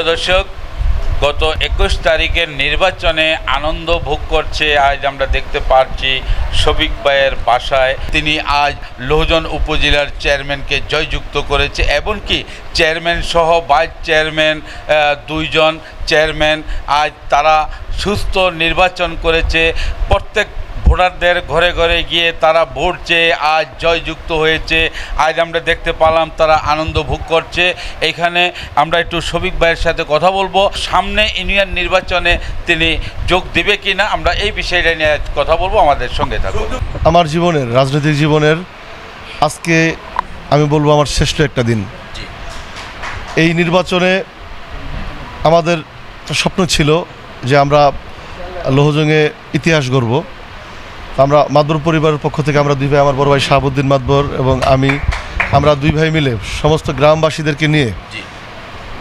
প্রিয় দর্শক, গত একুশ তারিখের নির্বাচনে আনন্দ ভোগ করছে, আজ আমরা দেখতে পাচ্ছি শফিক ভাইয়ের বাসায়। তিনি আজ লোহজন উপজেলার চেয়ারম্যানকে জয়যুক্ত করেছে, এমনকি চেয়ারম্যান সহ ভাইস চেয়ারম্যান দুইজন চেয়ারম্যান আজ তারা সুস্থ নির্বাচন করেছে। প্রত্যেক ভোটারদের ঘরে ঘরে গিয়ে তারা ভোট চেয়ে আজ জয়যুক্ত হয়েছে। আজ আমরা দেখতে পেলাম তারা আনন্দ ভোগ করছে। এখানে আমরা একটু শফিক ভাইয়ের সাথে কথা বলব। সামনে ইউনিয়ন নির্বাচনে তিনি যোগ দিবে কি না আমরা এই বিষয়টা নিয়ে কথা বলব। আমাদের সঙ্গে থাকুন। আমার জীবনের রাজনৈতিক জীবনের আজকে আমি বলব আমার শ্রেষ্ঠ একটা দিন। এই নির্বাচনে আমাদের স্বপ্ন ছিল যে আমরা লোহজংয়ে ইতিহাস গড়ব। আমরা মাদবর পরিবারের পক্ষ থেকে আমরা দুই ভাই আমার বড় ভাই শাহাবুদ্দিন মাদবর এবং আমি আমরা দুই ভাই মিলে সমস্ত গ্রামবাসীদেরকে নিয়ে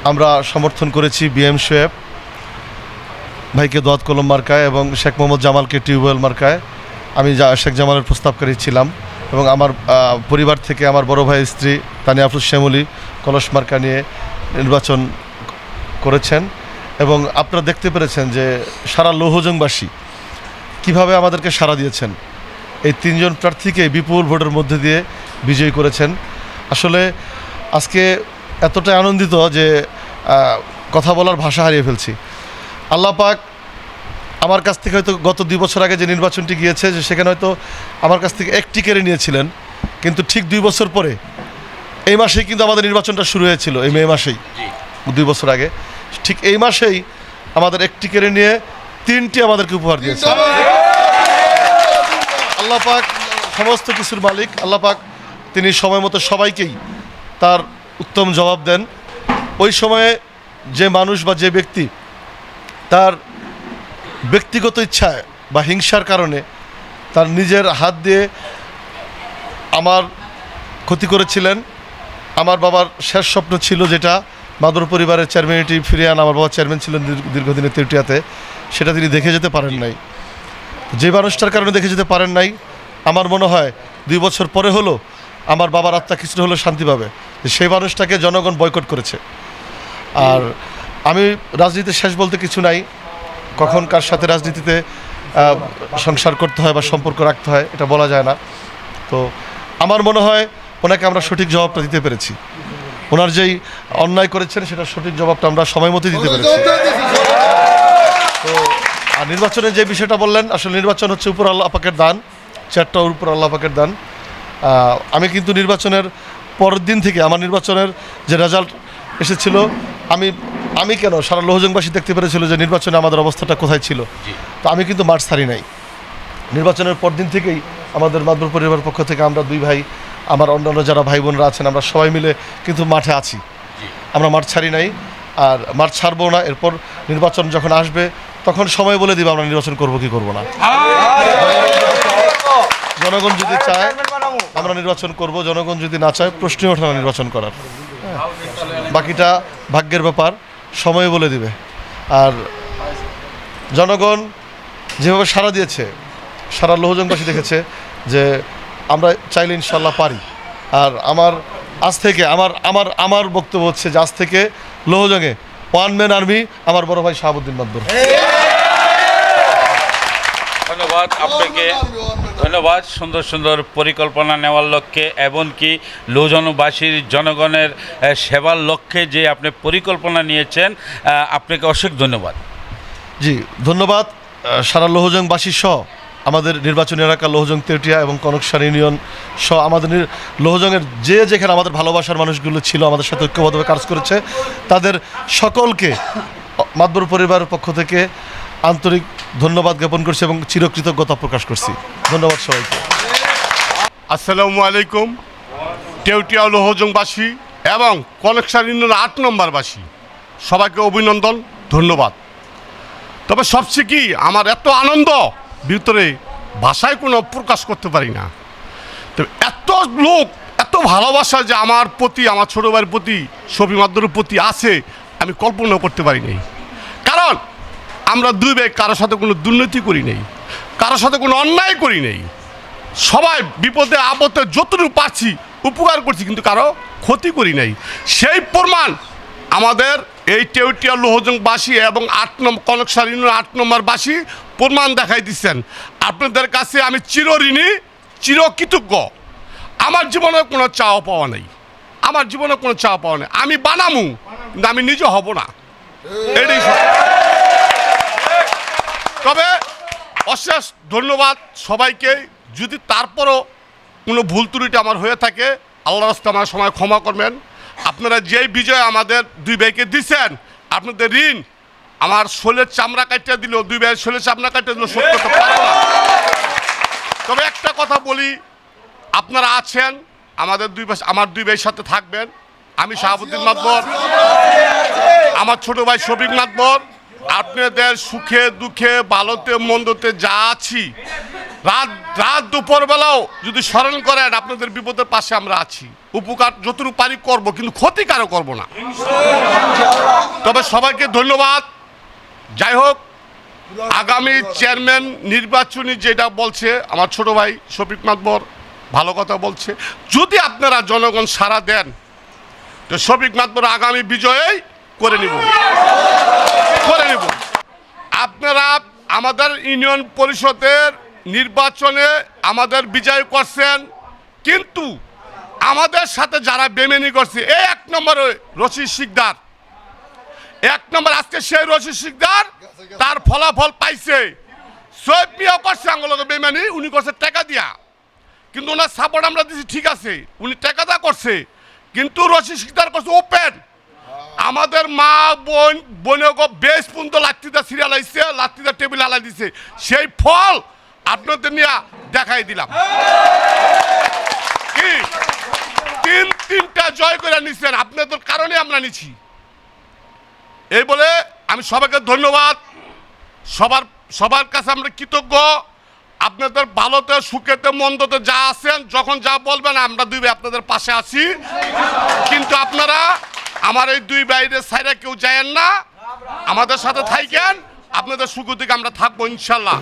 আমরা সমর্থন করেছি বিএম শোয়েব ভাইকে দোয়াত কলম মার্কায় এবং শেখ মোহাম্মদ জামালকে টিউবওয়েল মার্কায়। আমি যা শেখ জামালের প্রস্তাবকারী ছিলাম এবং আমার পরিবার থেকে আমার বড় ভাই স্ত্রী তানিয়া আফরুজ শ্যামলী কলস মার্কা নিয়ে নির্বাচন করেছেন এবং আপনারা দেখতে পেরেছেন যে সারা লৌহজংবাসী কীভাবে আমাদেরকে সাড়া দিয়েছেন? এই তিনজন প্রার্থীকে বিপুল ভোটের মধ্যে দিয়ে বিজয়ী করেছেন। আসলে আজকে এতটাই আনন্দিত যে কথা বলার ভাষা হারিয়ে ফেলছি। আল্লাহ পাক আমার কাছ থেকে হয়তো গত দুই বছর আগে যে নির্বাচনটি গিয়েছে যে সেখানে হয়তো আমার কাছ থেকে একটি কেড়ে নিয়েছিলেন। কিন্তু ঠিক দুই বছর পরে এই মাসেই কিন্তু আমাদের নির্বাচনটা শুরু হয়েছিল এই মে মাসেই। দুই বছর আগে। ঠিক এই মাসেই আমাদের একটি কেড়ে নিয়ে তিনটি আমাদেরকে উপহার দিয়েছে। আল্লাহ পাক সমস্ত কিছুর মালিক, আল্লাহ পাক তিনি সময় মতো সবাইকেই তার উত্তম জবাব দেন। ওই সময়ে যে মানুষ বা যে ব্যক্তি তার ব্যক্তিগত ইচ্ছায় বা হিংসার কারণে তার নিজের হাত দিয়ে আমার ক্ষতি করেছিলেন, আমার বাবার শেষ স্বপ্ন ছিল যেটা মাদুর পরিবারের চেয়ারম্যানিটি ফিরিয়ে আনা। আমার বাবা চেয়ারম্যান ছিলেন দীর্ঘদিনের তেউটিয়াতে। সেটা তিনি দেখে যেতে পারেন নাই। যে মানুষটার কারণে দেখে যেতে পারেন নাই, আমার মনে হয় দুই বছর পরে হলো আমার বাবার আত্মা কিছুটা হলেও শান্তি পাবে। সেই মানুষটাকে জনগণ বয়কট করেছে। আর আমি রাজনীতির শেষ বলতে কিছু নাই। কখন কার সাথে রাজনীতিতে সংসার করতে হয় বা সম্পর্ক রাখতে হয়, এটা বলা যায় না। তো আমার মনে হয় ওনাকে আমরা সঠিক জবাবটা দিতে পেরেছি। ওনার যেই অন্যায় করেছেন সেটা সঠিক জবাবটা আমরা সময় মতো দিতে পেরেছি। তো আর নির্বাচনের যে বিষয়টা বললেন আসলে নির্বাচন হচ্ছে উপর আল্লাহ পাকের দান চারটা উপর আল্লাহ পাকের দান। আমি কিন্তু নির্বাচনের পরের দিন থেকে আমার নির্বাচনের যে রেজাল্ট এসেছিল আমি আমি কেন সারা লোহজংবাসী দেখতে পেরেছিল যে নির্বাচনে আমাদের অবস্থাটা কোথায় ছিল? তো আমি কিন্তু মাঠ ছাড়ি নাই। নির্বাচনের পরদিন থেকেই আমাদের মাদবর পরিবার পক্ষ থেকে আমরা দুই ভাই আমার অন্যান্য যারা ভাই বোনরা আছেন আমরা সবাই মিলে কিন্তু মাঠে আছি। আমরা মাঠ ছাড়ি নাই আর মাঠ ছাড়বো না এরপর নির্বাচন যখন আসবে তখন সময় বলে দিব আমরা নির্বাচন করব কি করব না। জনগণ যদি চায় আমরা নির্বাচন করব জনগণ যদি না চায় প্রশ্নই ওঠে না নির্বাচন করার। হ্যাঁ। বাকিটা ভাগ্যের ব্যাপার সময় বলে দিবে। আর জনগণ যেভাবে সাড়া দিয়েছে সারা লোহজংবাসী দেখেছে যে আমরা চাইলে ইনশাল্লাহ পারি। আর আমার আজ থেকে আমার আমার আমার বক্তব্য হচ্ছে যে আজ থেকে লোহজংয়ে ওয়ান ম্যান আর্মি আমার বড় ভাই শাহাবুদ্দিন মাদবর ধন্যবাদ আপনাকে। ধন্যবাদ সুন্দর সুন্দর পরিকল্পনা নেওয়ার লক্ষ্যে এমনকি লোজনবাসীর জনগণের সেবার লক্ষ্যে যে আপনি পরিকল্পনা নিয়েছেন আপনাকে অশেষ ধন্যবাদ। জি ধন্যবাদ সারা লোহজংবাসী সহ। আমাদের নির্বাচনী এলাকা লোহজং তেউটিয়া এবং কনকসার ইউনিয়ন সহ আমাদের লোহজংয়ের যে যেখানে আমাদের ভালোবাসার মানুষগুলো ছিল, আমাদের সাথে ঐক্যবদ্ধভাবে কাজ করেছে, তাদের সকলকে মাদবর পরিবারের পক্ষ থেকে আন্তরিক ধন্যবাদ জ্ঞাপন করছি এবং চিরকৃতজ্ঞতা প্রকাশ করছি। ধন্যবাদ সবাইকে। আসসালামু আলাইকুম। টেউটিয়া লোহজংবাসী এবং কনেকশন ইউনিয়ন আট নম্বরবাসী, সবাইকে অভিনন্দন, ধন্যবাদ। তবে সবচেয়ে কি, আমার এত আনন্দ ভিতরে ভাষায় কোনো প্রকাশ করতে পারি না। তো এত লোক, এত ভালোবাসা যে আমার প্রতি, আমার ছোটো ভাইয়ের প্রতি ছবি মাধ্যমের প্রতি আছে, আমি কল্পনা করতে পারি নাই। কারণ আমরা দুই ভাই কারোর সাথে কোনো দুর্নীতি করি নেই, কারোর সাথে কোনো অন্যায় করি নেই। সবাই বিপদে, আপদে যতটুকু পারছি উপকার করছি, কিন্তু কারও ক্ষতি করি নাই। সেই প্রমাণ আমাদের এই টেউটিয়া লোহজংবাসী এবং আট নম্বর কনকসার ইউনিয়ন আট নম্বরবাসী প্রমাণ দেখাই দিচ্ছেন। আপনাদের কাছে আমি চিরঋণী, চিরকৃতজ্ঞ। আমার জীবনে কোনো চাওয়া পাওয়া নেই। আমার জীবনে কোনো চাওয়া পাওয়া নেই। আমি বানামু, কিন্তু আমি নিজে হব না। তবে অশেষ ধন্যবাদ সবাইকে। যদি তারপরও কোনো ভুল ত্রুটি আমার হয়ে থাকে আল্লাহ রাস্তা আমার সময় ক্ষমা করবেন। আপনারা যেই বিজয় আমাদের দুই ভাইকে দিচ্ছেন, আপনাদের ঋণ আমার শোলের চামড়া কাটিয়ে দিল, দুই ভাইয়ের শোলের চামড়া কাটিয়ে দিল, সত্য না তবে একটা কথা বলি, আপনারা আছেন, আমাদের দুই ভাই আমার দুই ভাইয়ের সাথে থাকবেন। আমি শাহাবুদ্দিন মাতবর, আমার ছোট ভাই শফিক মাতবর। আপনাদের সুখে, দুঃখে, ভালোতে, মন্দতে যা আছি, রাত রাত দুপুর বেলাও যদি স্মরণ করেন, আপনাদের বিপদের পাশে আমরা আছি। উপকার যতটুকু পারি করব, কিন্তু ক্ষতি কারও করব না। তবে সবাইকে ধন্যবাদ। যাই হোক আগামী চেয়ারম্যান নির্বাচনী যেটা বলছে, আমার ছোট ভাই শফিক মাতবর ভালো কথা বলছে। যদি আপনারা জনগণ সাড়া দেন, তো শফিক মাতবর আগামী বিজয়েই করে নিব। করে নিব। আপনারা আমাদের ইউনিয়ন পরিষদের নির্বাচনে আমাদের বিজয় করছেন, কিন্তু আমাদের সাথে যারা বেমেনি করছে, এই এক নম্বরে রশিদ শিকদার। এক নম্বর, আজকে সেই রশিদ শিকদার, তার ফলাফল পাইছে। সৈব মিয়া করছে আঙ্গলকে বেমানি উনি করছে টাকা দিয়া। কিন্তু ওনার সাপোর্ট আমরা দিচ্ছি ঠিক আছে, উনি টাকা দা করছে, কিন্তু রশিদ শিকদার করছে ওপেন আমাদের মা বোন বোনকে বেশ পর্যন্ত লাত্তিটা সিরিয়াল আইসে লাত্তিটা টেবিল আলাই দিছে। সেই ফল আপনাদের নিয়ে দেখাই দিলাম। কি? তিন, তিনটা জয় করে নিচ্ছেন আপনাদের কারণে আমরা নিছি। এই বলে আমি সবাইকে ধন্যবাদ। সবার সবার কাছে আমরা কৃতজ্ঞ। আপনাদের ভালোতে, সুখেতে, মন্দতে যা আছেন, যখন যা বলবেন, আমরা দুই ভাই আপনাদের পাশে আছি। কিন্তু আপনারা আমার এই দুই বাইরে সাইডে কেউ যায়েন না। আমাদের সাথে থাকেন আপনাদের সুখ দিকে আমরা থাকব, ইনশাল্লাহ।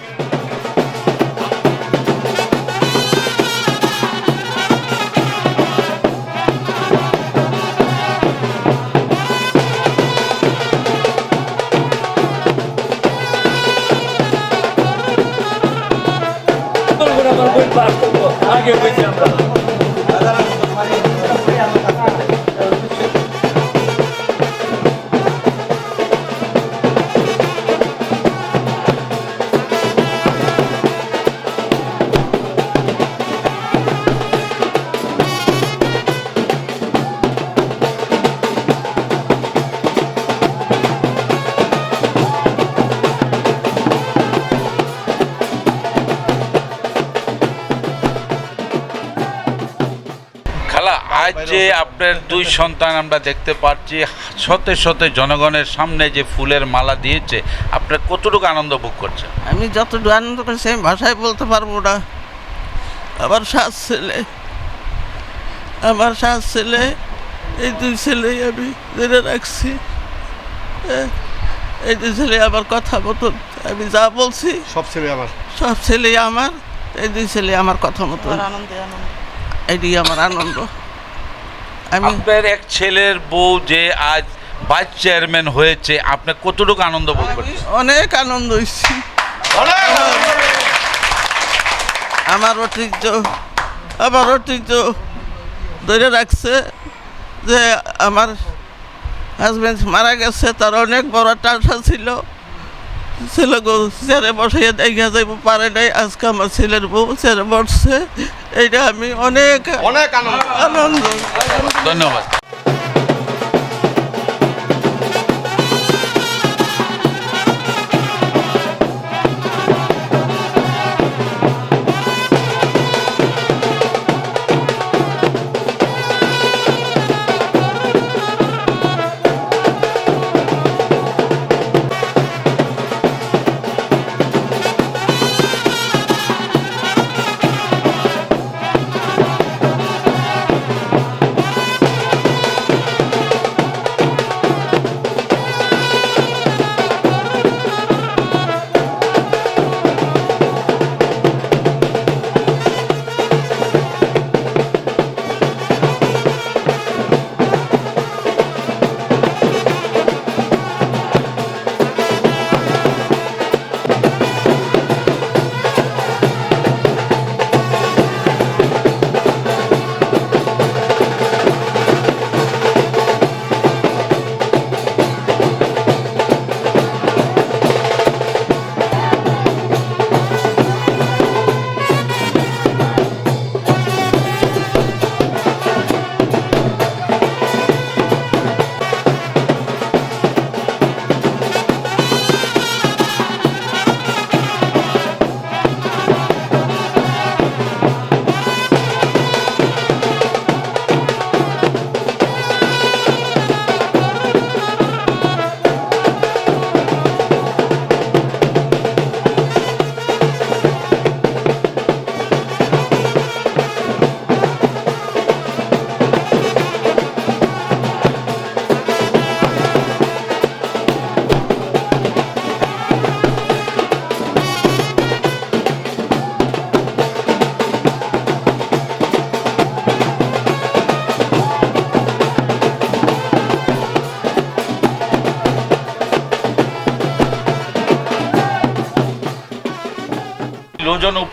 করে আমার বই পার করব আগে বইছি আমরা আপনার দুই সন্তান আমরা দেখতে পাচ্ছি। শতে শতে জনগণের সামনে যে ফুলের মালা দিয়েছে আপনার কতটুকু আনন্দ ভোগ করছেন? আমি যতটুকু আনন্দ করছি আমি ভাষায় বলতে পারব না। আমার সাত ছেলে আমার সাত ছেলে এই দুই ছেলেই আমি জেনে রাখছি। হ্যাঁ, এই দুই ছেলে আমার কথা মতন। আমি যা বলছি সব ছেলে আমার। সব ছেলে আমার এই দুই ছেলে আমার কথা মতন। এটি আমার আনন্দ। আমি আপনার এক ছেলের বউ যে আজ ভাইস চেয়ারম্যান হয়েছে আপনি কতটুকু আনন্দ বোধ করছেন? অনেক আনন্দ হয়েছি। আমার ঐতিহ্য আমার ঐতিহ্য ধরে রাখছে যে আমার হাজব্যান্ড মারা গেছে তার অনেক বড় আশা ছিল। ছেলে গো চেয়ারে বসাইয়া দেখা যাইব পারে নাই আজকে আমার ছেলের বউ চেয়ারে বসছে। এইটা আমি অনেক অনেক আনন্দ। আনন্দ। ধন্যবাদ।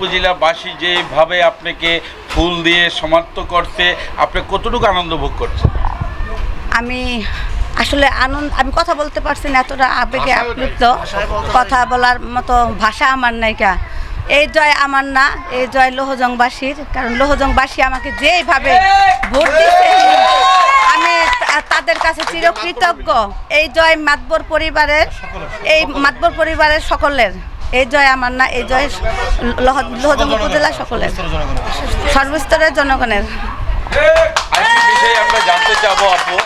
উপজেলাবাসী যেভাবে আপনাকে ফুল দিয়ে সমাপ্ত করতে আপনি কতটুকু আনন্দ ভোগ করছেন? আমি আসলে আনন্দ আমি কথা বলতে পারছি না এতটা আবেগে আপ্লুপ্ত কথা বলার মতো ভাষা আমার নাইকা এই জয় আমার না এই জয় লোহজংবাসীর কারণ লোহজংবাসী আমাকে যেইভাবে ভোট দিচ্ছে আমি তাদের কাছে চিরকৃতজ্ঞ। এই জয় মাতবর পরিবারের এই মাতবর পরিবারের সকলের। এই জয় আমার না এই জয় লোহ- উপজেলা সকলের। সর্বস্তরের জনগণের। বিষয়ে আমরা জানতে চাবো আপু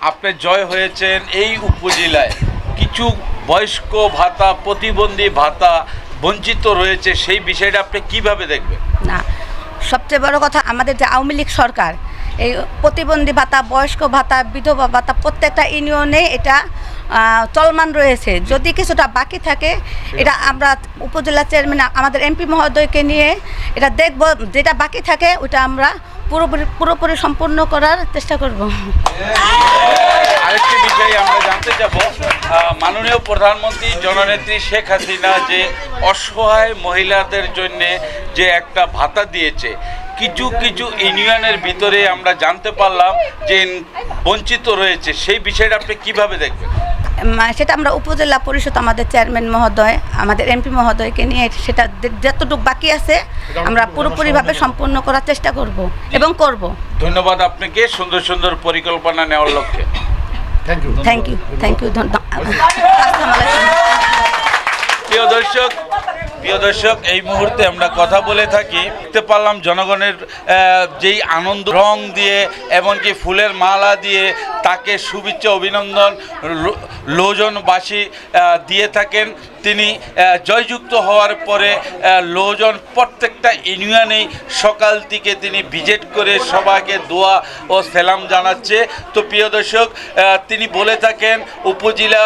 আপনি জয় হয়েছেন এই উপজেলায়। কিছু বয়স্ক ভাতা প্রতিবন্ধী ভাতা বঞ্চিত রয়েছে সেই বিষয়টা আপনি কীভাবে দেখবেন? না সবচেয়ে বড় কথা আমাদের যে আওয়ামী লীগ সরকার এই প্রতিবন্ধী ভাতা বয়স্ক ভাতা বিধবা ভাতা প্রত্যেকটা ইউনিয়নে এটা চলমান রয়েছে। যদি কিছুটা বাকি থাকে এটা আমরা উপজেলা চেয়ারম্যান আমাদের এমপি মহোদয়কে নিয়ে এটা দেখব যেটা বাকি থাকে ওটা আমরা পুরোপুরি পুরোপুরি সম্পূর্ণ করার চেষ্টা করব। আরেকটি বিষয় আমরা জানতে যাব মাননীয় প্রধানমন্ত্রী জননেত্রী শেখ হাসিনা যে অসহায় মহিলাদের জন্য যে একটা ভাতা দিয়েছে কিছু কিছু ইউনিয়নের ভিতরে আমরা জানতে পারলাম যে বঞ্চিত রয়েছে সেই বিষয়টা আপনি কীভাবে দেখবেন? সেটা আমরা উপজেলা পরিষদ আমাদের চেয়ারম্যান মহোদয় আমাদের এমপি মহোদয়কে নিয়ে সেটা যতটুকু বাকি আছে আমরা পুরোপুরিভাবে সম্পূর্ণ করার চেষ্টা করব এবং করব। ধন্যবাদ আপনাকে সুন্দর সুন্দর পরিকল্পনা নেওয়ার লক্ষ্যে। Thank you thank you thank you ধন্যবাদ। প্রিয় দর্শক প্রিয় দর্শক, এই মুহূর্তে আমরা কথা বলে থাকি। দেখতে পারলাম জনগণের যেই আনন্দ, রং দিয়ে, এমনকি ফুলের মালা দিয়ে তাকে শুভেচ্ছা, অভিনন্দন লোজনবাসী দিয়ে থাকেন। তিনি জয়যুক্ত হওয়ার পরে লোজন প্রত্যেকটা ইউনিয়নেই সকাল থেকে তিনি ভিজিট করে সবাইকে দোয়া ও সেলাম জানাচ্ছে। তো প্রিয় দর্শক তিনি বলে থাকেন, উপজেলা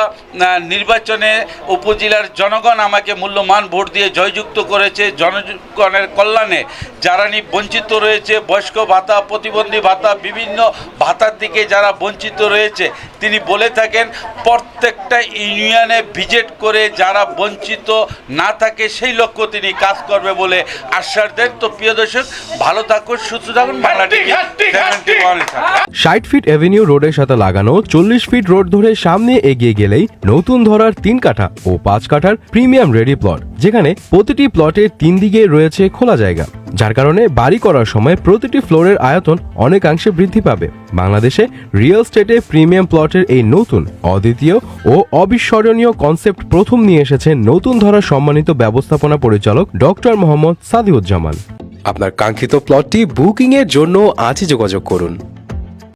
নির্বাচনে উপজেলার জনগণ আমাকে মূল্যমান ভোট দিয়ে জয়যুক্ত করেছে জনগণের কল্যাণে। যারা নি বঞ্চিত রয়েছে বয়স্ক ভাতা প্রতিবন্ধী ভাতা বিভিন্ন ভাতার দিকে যারা বঞ্চিত রয়েছে তিনি বলে থাকেন প্রত্যেকটা ইউনিয়নে ভিজিট করে যারা বঞ্চিত না থাকে সেই লক্ষ্য তিনি কাজ করবে বলে আশ্বাস দেন। তো প্রিয় দর্শক ভালো থাকুন সুস্থ থাকুন বাংলা ষাট ফিট এভিনিউ রোডের সাথে লাগানো চল্লিশ ফিট রোড ধরে সামনে এগিয়ে গেলেই নতুন ধরার তিন কাঠা ও পাঁচ কাঠার প্রিমিয়াম রেডি প্লট যেখানে প্রতিটি প্লটের তিন দিকে রয়েছে খোলা জায়গা, যার কারণে বাড়ি করার সময় প্রতিটি ফ্লোরের আয়তন অনেকাংশে বৃদ্ধি পাবে। বাংলাদেশে রিয়েল স্টেটে প্রিমিয়াম প্লটের এই নতুন, অদ্বিতীয় ও অবিস্মরণীয় কনসেপ্ট প্রথম নিয়ে এসেছে নতুন ধরা সম্মানিত ব্যবস্থাপনা পরিচালক ডক্টর মোহাম্মদ সাদিউজ্জামান। আপনার কাঙ্ক্ষিত প্লটটি বুকিং এর জন্য আজই যোগাযোগ করুন।